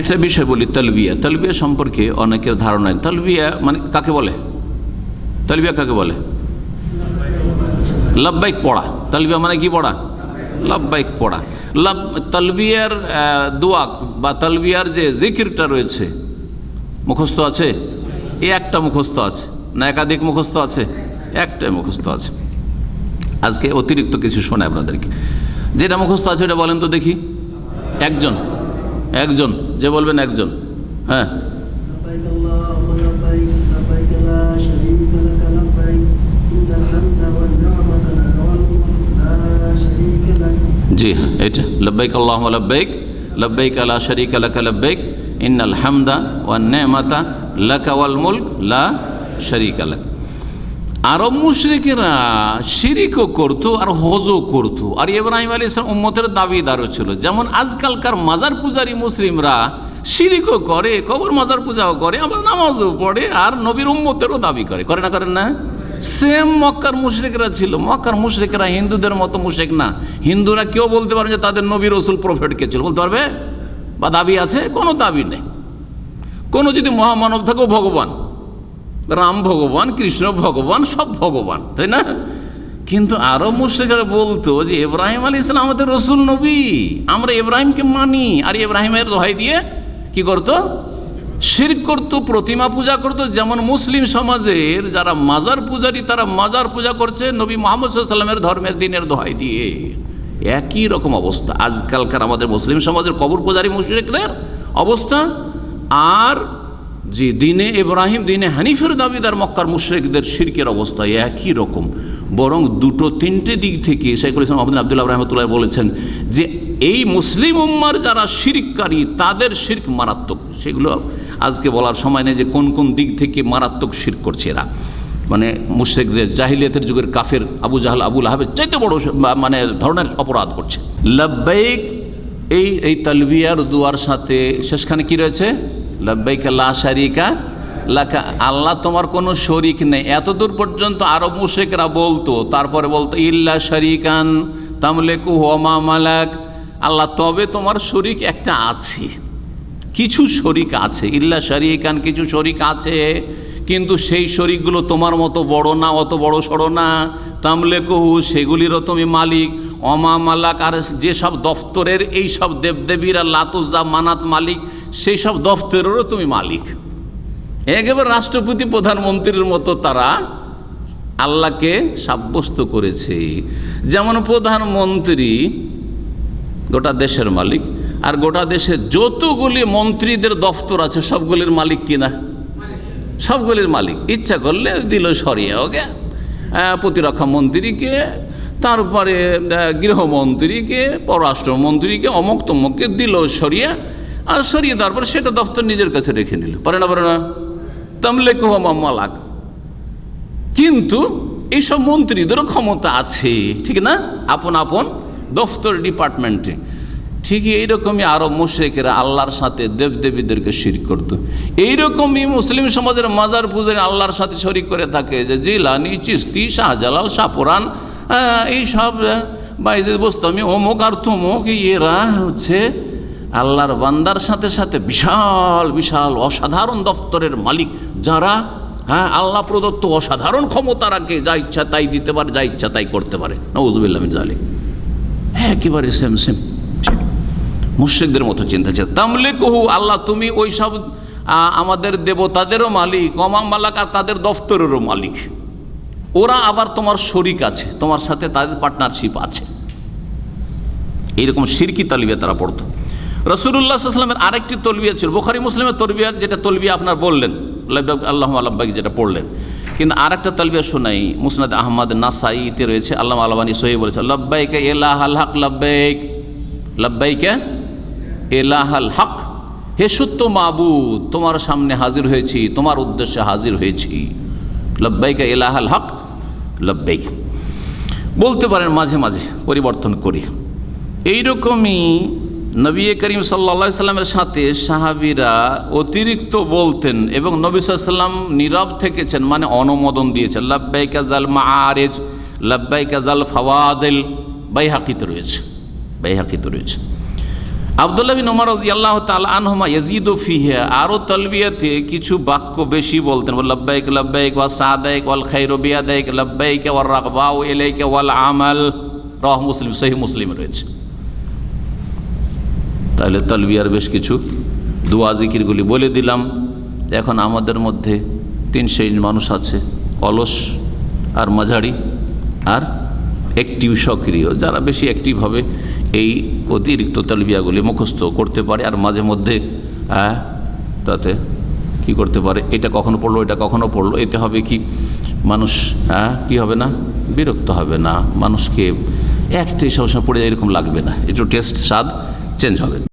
একটা বিষয় বলি, তলবিয়া। তলবিয়া সম্পর্কে অনেকের ধারণা। তলবিয়া মানে কাকে বলে? তলবিয়া কাকে বলে? লব্বাইক পড়া। তলবিয়া মানে কি পড়া? লব্বাইক পড়া। লাভ তলবিয়ার দোয়া বা তলবিয়ার যে জিকিরটা রয়েছে, মুখস্থ আছে? এ একটা মুখস্থ আছে। না একাধিক মুখস্থ আছে? একটাই মুখস্থ আছে। আজকে অতিরিক্ত কিছু শোনে আপনাদেরকে। যেটা মুখস্থ আছে, ওটা বলেন তো দেখি। একজন। একজন, যে বলবেন একজন। হ্যাঁ। জি হ্যাঁ এটা লব্বাইক আল্লাহ লব্বাইক লব্বাইক আলা শরিক আলাকা লব্বাইক, ইন্নাল হামদা ওয়ান নেমাতা লাকা ওয়াল মুলক লা শরিক আলাক আরব মুশরিকেরা শিরিকও করতো আর হজও করতো। আর ইব্রাহিম আলী ইসলাম উম্মতের দাবিদারও ছিল। যেমন আজকালকার মাজার পূজারী মুসলিমরা শিরিকও করে, কবর মাজার পূজাও করে, আবার নামাজও পড়ে আর নবীর উম্মতেরও দাবি করে। করে না করেন না? সেম মক্কার মুশরিকরা ছিল। মক্কার মুশরিকরা হিন্দুদের মতো মুশরিক না। হিন্দুরা কেউ বলতে পারে যে তাদের নবীর রসুল প্রফেট কে ছিল। বলতে পারবে? বা দাবি আছে? কোনো দাবি নেই। কোনো যদি মহামানব থাকেও ভগবান। রাম ভগবান, কৃষ্ণ ভগবান, সব ভগবান, তাই না? কিন্তু আরও মুশ্রিকরা বলতো যে ইব্রাহিম আলী ইসলাম আমাদের রসুল নবী, আমরা ইব্রাহিমকে মানি। আর ইব্রাহিমের দোহাই দিয়ে কি করতো? শির করতো, প্রতিমা পূজা করতো। যেমন মুসলিম সমাজের যারা মাজার পূজারী, তারা মাজার পূজা করছে নবী মোহাম্মদ সাল্লামের ধর্মের দিনের দোহাই দিয়ে। একই রকম অবস্থা। আজকালকার আমাদের মুসলিম সমাজের কবর পূজারী মুশরিকদের অবস্থা। আর যে দিনে ইব্রাহিম, দিনে হানিফের দাবিদার মক্কার মুশ্রিকদের শিরকের অবস্থা একই রকম। বরং দুটো তিনটে দিক থেকে শেখুল ইসলাম আহমদিন আবদুল্লাহ রহমতুল্লাহ বলেছেন যে এই মুসলিম উম্মার যারা শিরককারী, তাদের শির্ক মারাত্মক। সেগুলো আজকে বলার সময় নেই যে কোন কোন দিক থেকে মারাত্মক শির করছে এরা। মানে মুশ্রিকদের, জাহিলিয়াতের যুগের কাফের আবু জাহাল, আবুল আহাবের চাইতে বড় মানে ধরনের অপরাধ করছে। লব্বাইক, এই এই তালবিয়ার দুয়ার সাথে, শেষখানে কি রয়েছে? লব্বাইক লা আল্লাহ তোমার কোনো শরিক নেই। এতদূর পর্যন্ত আরব মুশেকরা বলতো, তারপরে বলতো, ইল্লা শরিকান তামলেকু হোমা মালাক। আল্লাহ, তবে তোমার শরিক একটা আছে, কিছু শরিক আছে। ইল্লা শরিকান, কিছু শরিক আছে, কিন্তু সেই শরিকগুলো তোমার মতো বড় না, অত বড় সড়ো না। তামলে কহু সেগুলিরও তুমি মালিক। অমা মালাক, আর যেসব দফতরের এই সব দেবদেবীরা লাতুজা মানাত মালিক সেই সব দফতরেরও তুমি মালিক। একেবারে রাষ্ট্রপতি, প্রধানমন্ত্রীর মতো তারা আল্লাহকে সাব্যস্ত করেছে। যেমন প্রধানমন্ত্রী গোটা দেশের মালিক, আর গোটা দেশে যতগুলি মন্ত্রীদের দফতর আছে, সবগুলির মালিক কিনা? সবগুলির মালিক। ইচ্ছা করলে দিল সরিয়ে ওকে প্রতিরক্ষা মন্ত্রীকে, তারপরে গৃহমন্ত্রীকে, পররাষ্ট্রমন্ত্রীকে অমুক তমুককে দিল সরিয়ে আর সরিয়ে দেওয়ার পর সেটা দফতর নিজের কাছে রেখে নিল। পারে না পারে না? তামলে মালাক। কিন্তু এইসব মন্ত্রীদেরও ক্ষমতা আছে, ঠিক না? আপন আপন দফতর ডিপার্টমেন্টে। ঠিকই এইরকমই আরব মুশ্রিকেরা আল্লাহর সাথে দেবদেবীদেরকে শির করতো। এইরকমই মুসলিম সমাজের মাজার পূজারি আল্লাহর সাথে শরিক করে থাকে যে জিলানি, চিস্তি, শাহজালাল, শাহপুরান এইসব বাইজে বস্তমি, অমুক আর তমুক, এরা হচ্ছে আল্লাহর বান্দার সাথে সাথে বিশাল বিশাল অসাধারণ দফতরের মালিক যারা হ্যাঁ আল্লাহ প্রদত্ত অসাধারণ ক্ষমতা রাখে, যা ইচ্ছা তাই দিতে পারে, যা ইচ্ছা তাই করতে পারে। নজবুল্লাহ জালি একেবারে সেম সেম মুশ্রিকদের মতো চিন্তা ছিল তামলে কহু আল্লাহ তুমি ওই সব আমাদের দেবতাদেরও মালিক অমা মালাক আর তাদের দফতরেরও মালিক। ওরা আবার তোমার শরিক আছে, তোমার সাথে তাদের পার্টনারশিপ আছে। এইরকম সিরকি তালিবে তারা পড়তো। রসুল্লাহ সাল্লামের আরেকটি তলবিয়া ছিল। বোখারি মুসলিমের তলবিয়া, যেটা তলবিয়া আপনার বললেন। আল্লাহ আল্লাহবাকি যেটা পড়লেন। কিন্তু আরেকটা তলবিয়া শোনাই, মুসনাদ আহমদ নাসাইতে রয়েছে। আল্লাহ আলবানী সহি বলেছে লব্বাইকে এলাহ আল হক, লব্বাইক। লব্বাইকে এলাহ আল হক। হে সত্য মাবুদ, তোমার সামনে হাজির হয়েছি, তোমার উদ্দেশ্যে হাজির হয়েছি। লব্বাইকে এলাহ আল হক, লব্বাইক। বলতে পারেন মাঝে মাঝে, পরিবর্তন করি। এইরকমই নবী করিম সাল্লা সাল্লামের সাথে সাহাবিরা অতিরিক্ত বলতেন এবং নবী সাল্লাম নীরব থেকেছেন মানে অনুমোদন দিয়েছেন। লাব্বাই কাজাল মারেজ লাব্বাই কাজাল ফাওয়াদেল বাই হাকিতে রয়েছে বাই হাকিতে রয়েছে। আবদুল্লাহ বিন ওমর আল্লাহ তাল আনহমা ইয়াজিদ ফিহে আরও তলবিয়াতে কিছু বাক্য বেশি বলতেন। ও লব্বাইক লব্বাইক, ওয়া সাদাইক, ওয়াল খাইর বিয়াদাইক, লব্বাইক ওয়াল রাগবাউ ইলাইকা, ওয়াল আমাল। রহ মুসলিম সহি মুসলিম রয়েছে। তাহলে তলবিয়ার বেশ কিছু। দোয়া, জিকিরগুলি বলে দিলাম। এখন আমাদের মধ্যে তিন শ্রেণির মানুষ আছে, অলস আর মাঝারি আর অ্যাক্টিভ সক্রিয়, যারা বেশি অ্যাক্টিভ হবে এই অতিরিক্ত তলবিয়াগুলি মুখস্থ করতে পারে আর মাঝে মধ্যে হ্যাঁ তাতে কি করতে পারে? এটা কখনো পড়ল, এটা কখনো পড়ল, এতে হবে কি? মানুষ হ্যাঁ কী হবে না? বিরক্ত হবে না। মানুষকে একটাই সবসময় পড়ে যায়, এরকম লাগবে না। একটু টেস্ট স্বাদ চেঞ্জ হবে।